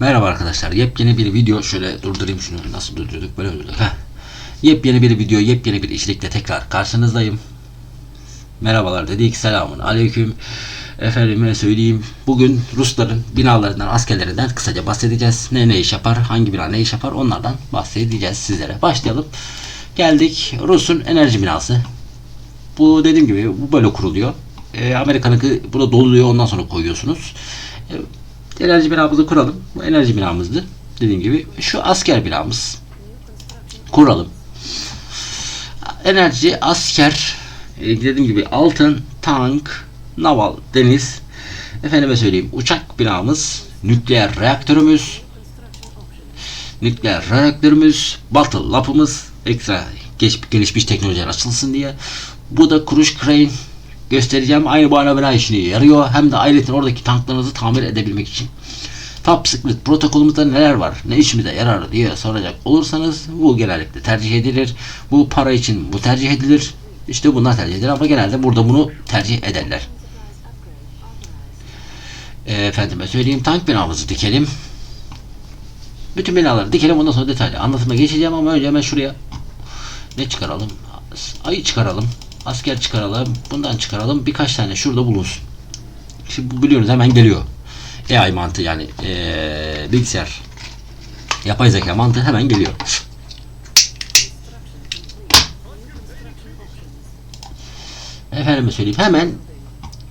Merhaba arkadaşlar. Yepyeni bir video. Şöyle durdurayım şunu. Nasıl durdurduk? Böyle durdurduk. Heh. Yepyeni bir video, yepyeni bir içerikle tekrar karşınızdayım. Merhabalar dedik. Selamun aleyküm. Efendime söyleyeyim. Bugün Rusların binalarından, askerlerinden kısaca bahsedeceğiz. Ne ne iş yapar, hangi bina ne iş yapar onlardan bahsedeceğiz sizlere. Başlayalım. Geldik. Rus'un enerji binası. Bu dediğim gibi bu böyle kuruluyor. E, Amerika'nınki burada doluyor ondan sonra koyuyorsunuz. E, enerji binamızı kuralım. Bu enerji binamızdı. Dediğim gibi şu asker binamız. Kuralım. Enerji, asker, e, dediğim gibi altın, tank, naval, deniz. Efendime söyleyeyim uçak binamız, nükleer reaktörümüz, nükleer reaktörümüz, battle lapımız, ekstra geç, gelişmiş teknolojiler açılsın diye. Bu da kuruş crane göstereceğim. Aynı bu ana bina işine yarıyor. Hem de ayrıca oradaki tanklarınızı tamir edebilmek için. Top Secret protokolümüzde neler var? Ne işimize yarar diye soracak olursanız bu genellikle tercih edilir. Bu para için bu tercih edilir. İşte bunlar tercih edilir ama genelde burada bunu tercih ederler. E, efendime söyleyeyim tank binamızı dikelim. Bütün binaları dikelim ondan sonra detaylı anlatıma geçeceğim ama önce hemen şuraya ne çıkaralım? Ayı çıkaralım. Asker çıkaralım. Bundan çıkaralım. Birkaç tane şurada bulunsun. Şimdi biliyorsunuz hemen geliyor. AI mantığı yani ee, bilgisayar yapay zeka mantığı hemen geliyor. Efendime söyleyeyim hemen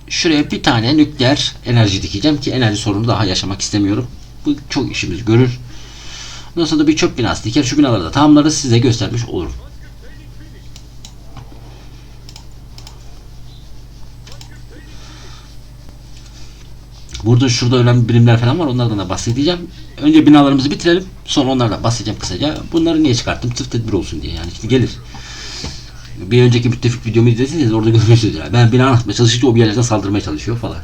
şuraya bir tane nükleer enerji dikeceğim ki enerji sorunu daha yaşamak istemiyorum. Bu çok işimizi görür. Ondan sonra da bir çöp binası diker. Şu binaları da tamamlarız size göstermiş olurum. Burada şurada önemli birimler falan var. Onlardan da bahsedeceğim. Önce binalarımızı bitirelim. Sonra onlardan bahsedeceğim kısaca. Bunları niye çıkarttım? Sırf tedbir olsun diye. Yani şimdi gelir. Bir önceki müttefik videomu izlediyseniz orada görmüşsünüz. Yani. Ben bina anlatmaya çalışınca o bir yerlerden saldırmaya çalışıyor falan.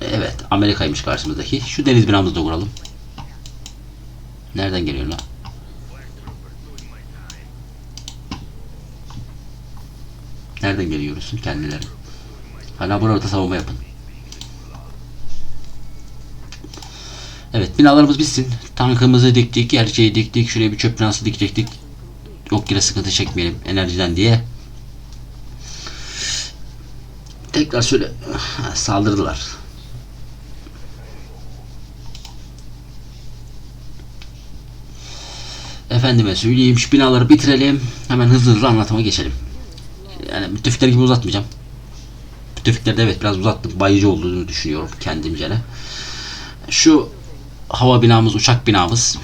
Evet. Amerika'ymış karşımızdaki. Şu deniz binamızı da kuralım. Nereden geliyor lan? Nereden geliyorsun kendileri? Hala burada savunma yapın. Evet binalarımız bitsin. Tankımızı diktik, her şeyi diktik. Şuraya bir çöp binası dikecektik. Yok yine sıkıntı çekmeyelim enerjiden diye. Tekrar şöyle saldırdılar. Efendime söyleyeyim şu binaları bitirelim. Hemen hızlı hızlı anlatıma geçelim yani müttefikler gibi uzatmayacağım. Müttefiklerde evet biraz uzattım. Bayıcı olduğunu düşünüyorum kendimce de. Şu hava binamız, uçak binamız.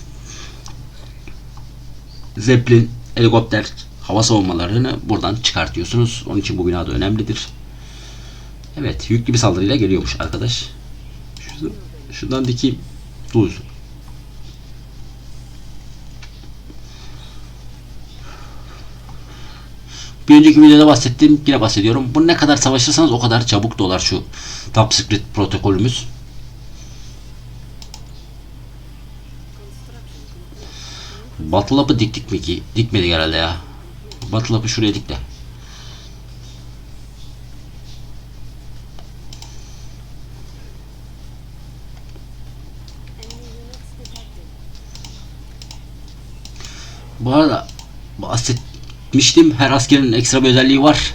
Zeppelin, helikopter hava savunmalarını buradan çıkartıyorsunuz. Onun için bu bina da önemlidir. Evet, yüklü bir saldırıyla geliyormuş arkadaş. Şu, şuradan dikeyim. Duysun. Bir önceki videoda bahsettiğim yine bahsediyorum. Bu ne kadar savaşırsanız o kadar çabuk dolar şu top secret protokolümüz. Battle Up'ı diktik mi ki? Dikmedik herhalde ya. Battle Up'ı şuraya dik. Bu arada bahset bahsetmiştim. Her askerin ekstra bir özelliği var.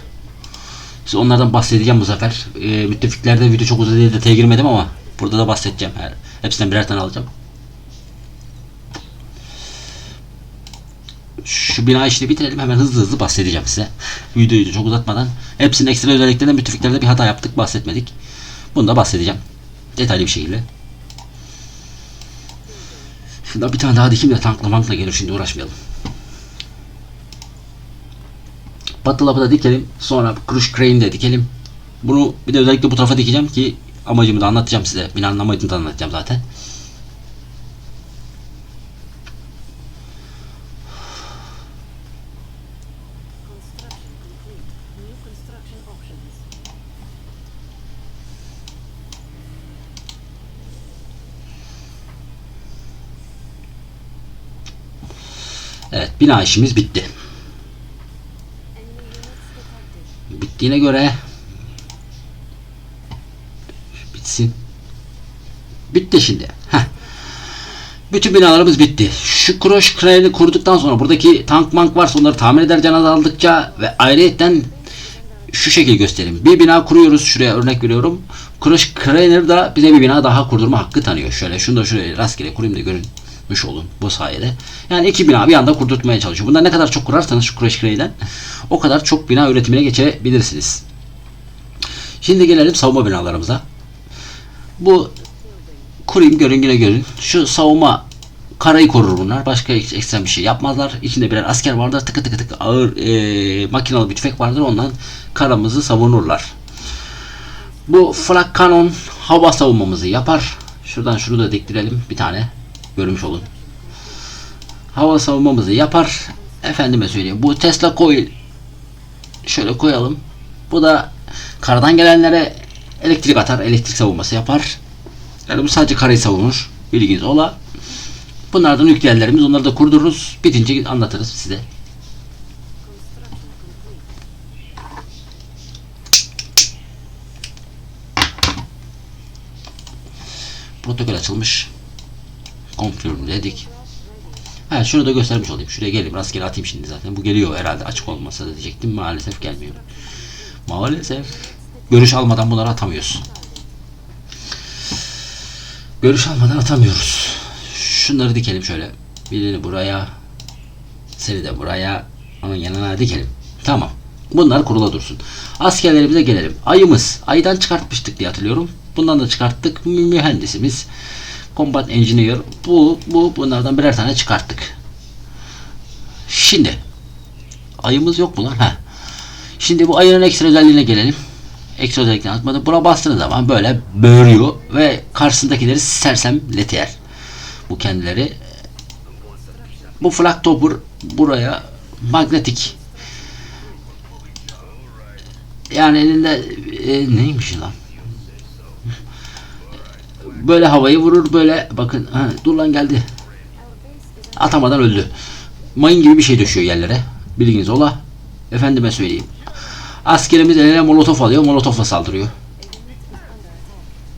İşte onlardan bahsedeceğim bu sefer. E, müttefiklerde video çok uzun değil detaya girmedim ama burada da bahsedeceğim. Her, hepsinden birer tane alacağım. Şu bina işini bitirelim hemen hızlı hızlı bahsedeceğim size. Videoyu çok uzatmadan. Hepsinin ekstra özelliklerinden müttefiklerde bir hata yaptık bahsetmedik. Bunu da bahsedeceğim. Detaylı bir şekilde. Şurada bir tane daha dikeyim de tankla mankla gelir şimdi uğraşmayalım. Battle da dikelim. Sonra Crush Crane de dikelim. Bunu bir de özellikle bu tarafa dikeceğim ki amacımı da anlatacağım size. Binanın amacını da anlatacağım zaten. Evet bina işimiz bitti. Bittiğine göre bitsin. Bitti şimdi. Heh. Bütün binalarımız bitti. Şu Kroş Kral'ini kurduktan sonra buradaki tank mank varsa onları tamir eder can azaldıkça ve ayrıyetten şu şekil göstereyim. Bir bina kuruyoruz. Şuraya örnek veriyorum. Kroş Kraner da bize bir bina daha kurdurma hakkı tanıyor. Şöyle şunu da şuraya rastgele kurayım da görünmüş olun bu sayede. Yani iki bina bir anda kurdurtmaya çalışıyor. Bunlar ne kadar çok kurarsanız şu Kroş Kraner'den o kadar çok bina üretimine geçebilirsiniz. Şimdi gelelim savunma binalarımıza. Bu kurayım görün yine görün. Şu savunma karayı korur bunlar. Başka ekstrem bir şey yapmazlar. İçinde birer asker vardır. Tıkı tıkı tıkı ağır e, makinalı bir tüfek vardır. Ondan karamızı savunurlar. Bu flak kanon hava savunmamızı yapar. Şuradan şunu da diktirelim bir tane. Görmüş olun. Hava savunmamızı yapar. Efendime söyleyeyim. Bu Tesla coil şöyle koyalım. Bu da karadan gelenlere elektrik atar. Elektrik savunması yapar. Yani bu sadece karayı savunur. Bilginiz ola. Bunlardan nükleerlerimiz onları da kurdururuz. Bitince anlatırız size. Protokol açılmış. Confirm dedik. Ha şunu da göstermiş olayım. Şuraya geleyim. Rastgele atayım şimdi zaten. Bu geliyor herhalde. Açık olmasa da diyecektim. Maalesef gelmiyor. Maalesef. Görüş almadan bunları atamıyoruz. Görüş almadan atamıyoruz. Şunları dikelim şöyle. Birini buraya. Seni de buraya. Onun yanına dikelim. Tamam. Bunlar kurula dursun. Askerlerimize gelelim. Ayımız. Aydan çıkartmıştık diye hatırlıyorum. Bundan da çıkarttık. Mü- Mühendisimiz. Combat Engineer. Bu, bu, bunlardan birer tane çıkarttık. Şimdi. Ayımız yok mu lan? Heh. Şimdi bu ayının ekstra özelliğine gelelim. Ekstra özelliklerini atmadı. Buna bastığınız zaman böyle böğürüyor ve karşısındakileri sersemletiyor. Bu kendileri. Bu flak topur buraya magnetik. Yani elinde e, neymiş lan? Böyle havayı vurur böyle bakın ha, dur lan geldi. Atamadan öldü. Mayın gibi bir şey düşüyor yerlere. Bilginiz ola. Efendime söyleyeyim. Askerimiz eline molotof alıyor. Molotofla saldırıyor.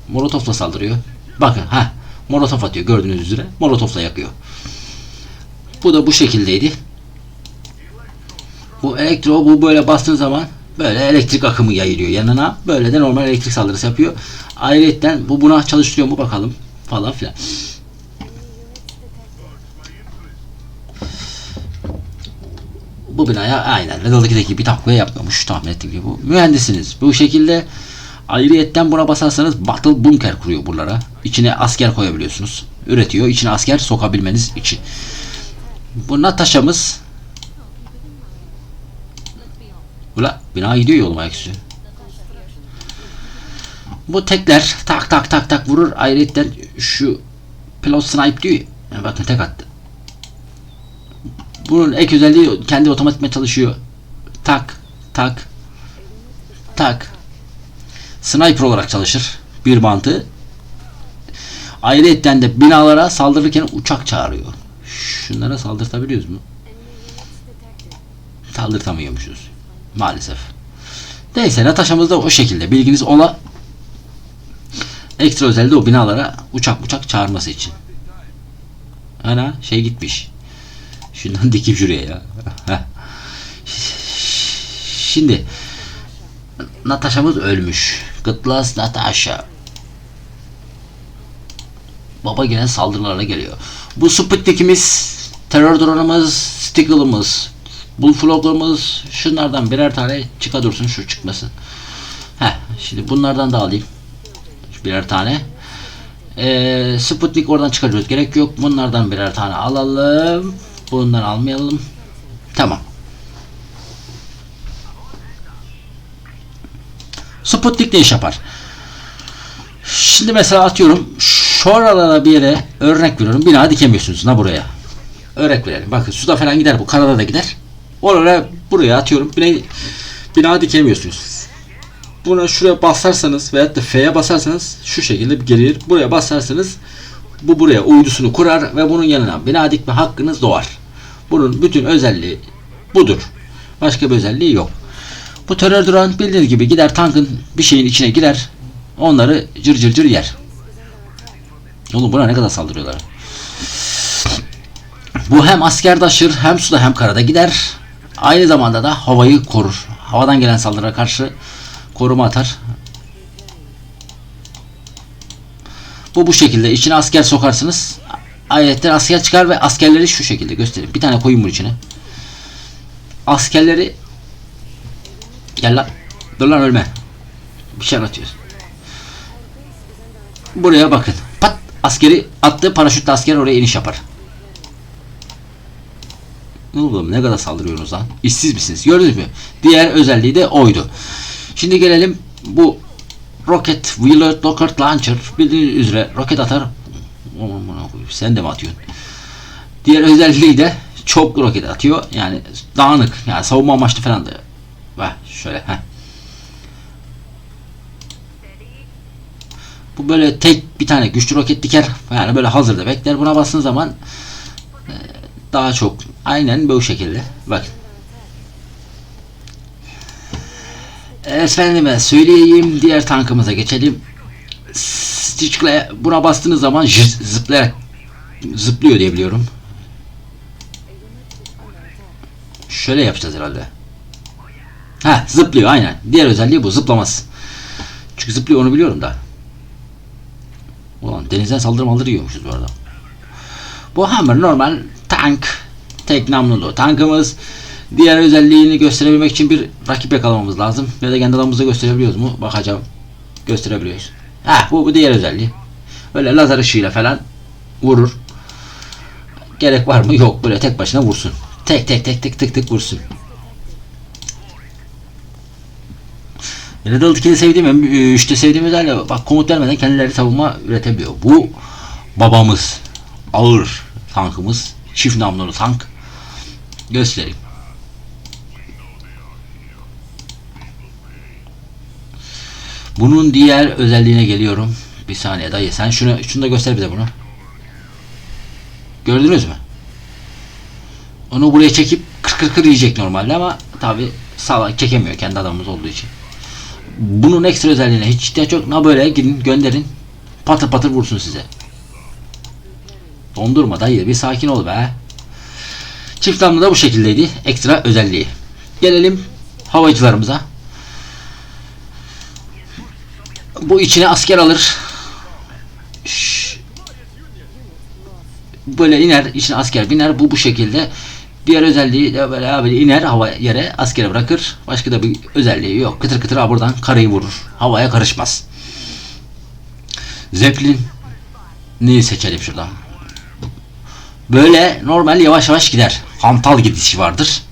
Molotofla saldırıyor. Bakın ha molotof atıyor gördüğünüz üzere. Molotofla yakıyor. Bu da bu şekildeydi. Bu elektro bu böyle bastığı zaman böyle elektrik akımı yayılıyor yanına. Böyle de normal elektrik saldırısı yapıyor. Ayrıca bu buna çalıştırıyor mu bakalım falan filan. Bu binaya aynen Red Alert 2'deki gibi takviye yapmamış tahmin ettiğim gibi. Bu mühendisiniz. Bu şekilde ayrıyetten buna basarsanız Battle Bunker kuruyor buralara. İçine asker koyabiliyorsunuz. Üretiyor. İçine asker sokabilmeniz için. Bu Natasha'mız Ula bina gidiyor yoluma ayaküstü. Bu tekler tak tak tak tak vurur. Ayrıca şu pilot snipe diyor. ya. bakın tek attı. Bunun ek özelliği kendi otomatikman çalışıyor. Tak tak tak. Sniper olarak çalışır. Bir mantığı. Ayrıca de binalara saldırırken uçak çağırıyor. Şunlara saldırtabiliyoruz mu? Saldırtamıyormuşuz. Maalesef. Neyse Natasha'mız da o şekilde. Bilginiz ola. Ekstra özelliği de o binalara uçak uçak çağırması için. Ana şey gitmiş. Şundan dikip şuraya ya. Şimdi Natasha'mız ölmüş. Gıtlas Natasha. Baba gene saldırılarına geliyor. Bu Sputnik'imiz, terör drone'ımız, Stickle'ımız, Bullfrog'larımız şunlardan birer tane çıka dursun şu çıkmasın. Heh, şimdi bunlardan da alayım. Birer tane. Ee, Sputnik oradan çıkarıyoruz. Gerek yok. Bunlardan birer tane alalım. Bundan almayalım. Tamam. Sputnik ne iş yapar? Şimdi mesela atıyorum şuralara bir yere örnek veriyorum. Bina dikemiyorsunuz na buraya. Örnek verelim. Bakın suda falan gider bu. Karada da gider. Oraya buraya atıyorum. Bina, bina dikemiyorsunuz. Buna şuraya basarsanız veyahut da F'ye basarsanız şu şekilde gelir. Buraya basarsanız bu buraya uydusunu kurar ve bunun yanına bina dikme hakkınız doğar. Bunun bütün özelliği budur. Başka bir özelliği yok. Bu terör duran bildiğiniz gibi gider tankın bir şeyin içine girer. onları cır cır cır yer. Oğlum buna ne kadar saldırıyorlar. Bu hem asker taşır hem suda hem karada gider. Aynı zamanda da havayı korur. Havadan gelen saldırılara karşı koruma atar. Bu bu şekilde. içine asker sokarsınız. Ayetten asker çıkar ve askerleri şu şekilde göstereyim. Bir tane koyun bunun içine. Askerleri Gel lan. Dur lan ölme. Bir şey anlatıyorsun. Buraya bakın. Pat askeri attı paraşütle asker oraya iniş yapar. Oğlum ne kadar saldırıyorsunuz lan? İşsiz misiniz? Gördünüz mü? Diğer özelliği de oydu. Şimdi gelelim bu Rocket Wheeler Rocket Launcher bildiğiniz üzere roket atar. Sen de mi atıyorsun? Diğer özelliği de çok roket atıyor. Yani dağınık. Yani savunma amaçlı falan da. Bak şöyle. Heh. Bu böyle tek bir tane güçlü roket diker. Yani böyle hazırda bekler. Buna bastığın zaman daha çok aynen bu şekilde. Bakın. Efendime söyleyeyim diğer tankımıza geçelim. Stitch'le buna bastığınız zaman zıplayarak zıplıyor diye biliyorum. Şöyle yapacağız herhalde. Ha zıplıyor aynen. Diğer özelliği bu zıplaması. Çünkü zıplıyor onu biliyorum da. Ulan denizden saldırı maldırı yiyormuşuz bu arada. Bu Hammer normal tank. Tek namlulu tankımız. Diğer özelliğini gösterebilmek için bir rakip yakalamamız lazım. Ya da kendi adamımızı gösterebiliyoruz mu? Bakacağım. Gösterebiliyoruz. Ha bu, bu diğer özelliği. Böyle lazer ışığıyla falan vurur. Gerek var mı? Yok. Böyle tek başına vursun. Tek tek tek tek tek tek vursun. Red Alert 2'de sevdiğim, 3'te sevdiğim özelliği bak komut vermeden kendileri savunma üretebiliyor. Bu babamız. Ağır tankımız. Çift namlulu tank. Göstereyim. Bunun diğer özelliğine geliyorum. Bir saniye dayı sen şunu şunu da göster bize bunu. Gördünüz mü? Onu buraya çekip kır kır kır yiyecek normalde ama tabi sağ çekemiyor kendi adamımız olduğu için. Bunun ekstra özelliğine hiç ihtiyaç yok. Na böyle gidin gönderin. Patır patır vursun size. Dondurma dayı bir sakin ol be. Çift damla da bu şekildeydi. Ekstra özelliği. Gelelim havacılarımıza. Bu içine asker alır. Böyle iner, içine asker biner. Bu bu şekilde. Diğer özelliği de böyle abi iner hava yere askere bırakır. Başka da bir özelliği yok. Kıtır kıtır ha buradan karayı vurur. Havaya karışmaz. Zeppelin neyi seçelim şuradan? Böyle normal yavaş yavaş gider. Hantal gidişi vardır.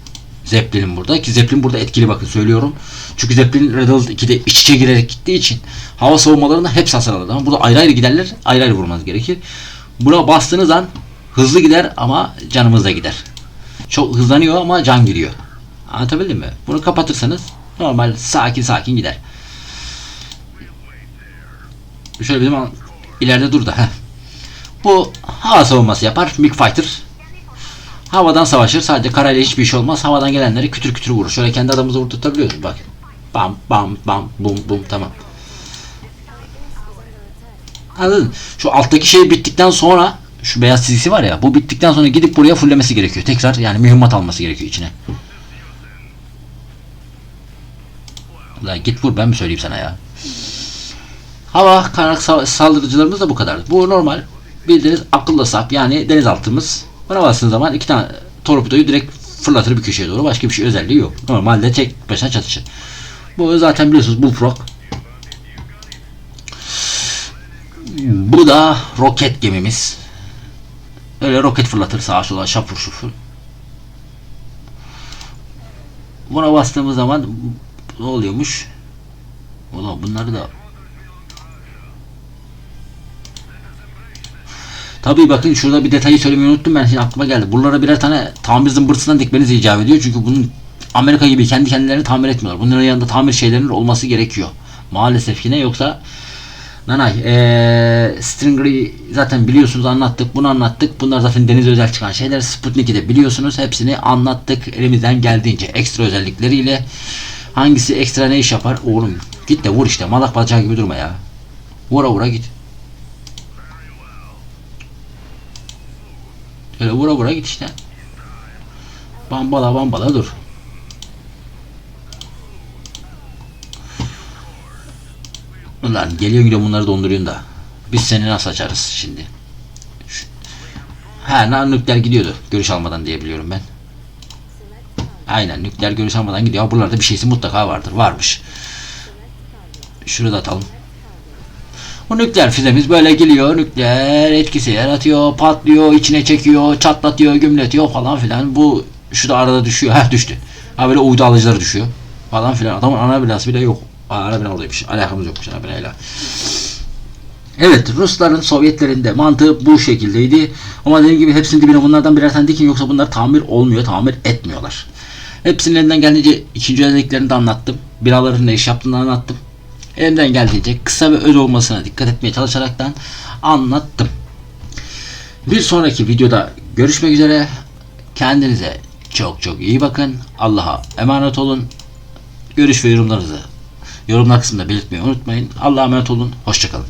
Zeppelin burada ki Zeppelin burada etkili bakın söylüyorum. Çünkü Zeppelin Red Alert 2'de iç içe girerek gittiği için hava savunmalarında hepsi hasar alır. Ama burada ayrı ayrı giderler. Ayrı ayrı vurmanız gerekir. Buna bastığınız an hızlı gider ama canımız da gider. Çok hızlanıyor ama can giriyor. Anlatabildim mi? Bunu kapatırsanız normal sakin sakin gider. Şöyle bizim ileride dur da. Heh. Bu hava savunması yapar. MiG Fighter. Havadan savaşır. Sadece karayla hiçbir şey olmaz. Havadan gelenleri kütür kütür vurur. Şöyle kendi adamımızı vurdurtabiliyoruz. Bak. Bam bam bam bum bum tamam. Anladın? Şu alttaki şey bittikten sonra şu beyaz çizgisi var ya bu bittikten sonra gidip buraya fullemesi gerekiyor. Tekrar yani mühimmat alması gerekiyor içine. Ulan git vur ben mi söyleyeyim sana ya. Hava karak sa- saldırıcılarımız da bu kadar. Bu normal bildiğiniz akıllı sap yani denizaltımız. Buna bastığın zaman iki tane torpidoyu direkt fırlatır bir köşeye doğru. Başka bir şey özelliği yok. Normalde tek başına çatışır. Bu zaten biliyorsunuz Bullfrog. Bu da roket gemimiz. Öyle roket fırlatır sağa sola şapur şufur. Buna bastığımız zaman ne oluyormuş? Ulan bunları da Tabii bakın şurada bir detayı söylemeyi unuttum ben şimdi aklıma geldi. Buralara birer tane tamir zımbırtısından dikmeniz icap ediyor. Çünkü bunun Amerika gibi kendi kendilerini tamir etmiyorlar. Bunların yanında tamir şeylerinin olması gerekiyor. Maalesef ki ne yoksa Nanay ee, Stingery zaten biliyorsunuz anlattık bunu anlattık. Bunlar zaten deniz özel çıkan şeyler. Sputnik'i de biliyorsunuz hepsini anlattık elimizden geldiğince ekstra özellikleriyle. Hangisi ekstra ne iş yapar? Oğlum git de vur işte malak bacağı gibi durma ya. Vura vura git. Öyle vura vura git işte. Bambala bambala dur. Ulan geliyor gidiyor bunları donduruyorsun da. Biz seni nasıl açarız şimdi? Ha na- nükleer gidiyordu. Görüş almadan diye biliyorum ben. Aynen nükleer görüş almadan gidiyor. Buralarda bir şeysi mutlaka vardır. Varmış. Şunu da atalım. O nükleer füzemiz böyle geliyor. Nükleer etkisi yaratıyor. Patlıyor. içine çekiyor. Çatlatıyor. Gümletiyor falan filan. Bu şu da arada düşüyor. Heh düştü. Ha böyle uydu alıcıları düşüyor. Falan filan. Adamın ana bilası bile yok. Ana bina oradaymış. Alakamız yokmuş ana binayla. Evet Rusların Sovyetlerin de mantığı bu şekildeydi. Ama dediğim gibi hepsinin dibine bunlardan birer tane dikin yoksa bunlar tamir olmuyor, tamir etmiyorlar. Hepsinin elinden geldiğince ikinci özelliklerini de anlattım. Biraların ne iş yaptığını anlattım. Elimden geldiğince kısa ve öz olmasına dikkat etmeye çalışaraktan anlattım. Bir sonraki videoda görüşmek üzere. Kendinize çok çok iyi bakın. Allah'a emanet olun. Görüş ve yorumlarınızı yorumlar kısmında belirtmeyi unutmayın. Allah'a emanet olun. Hoşçakalın.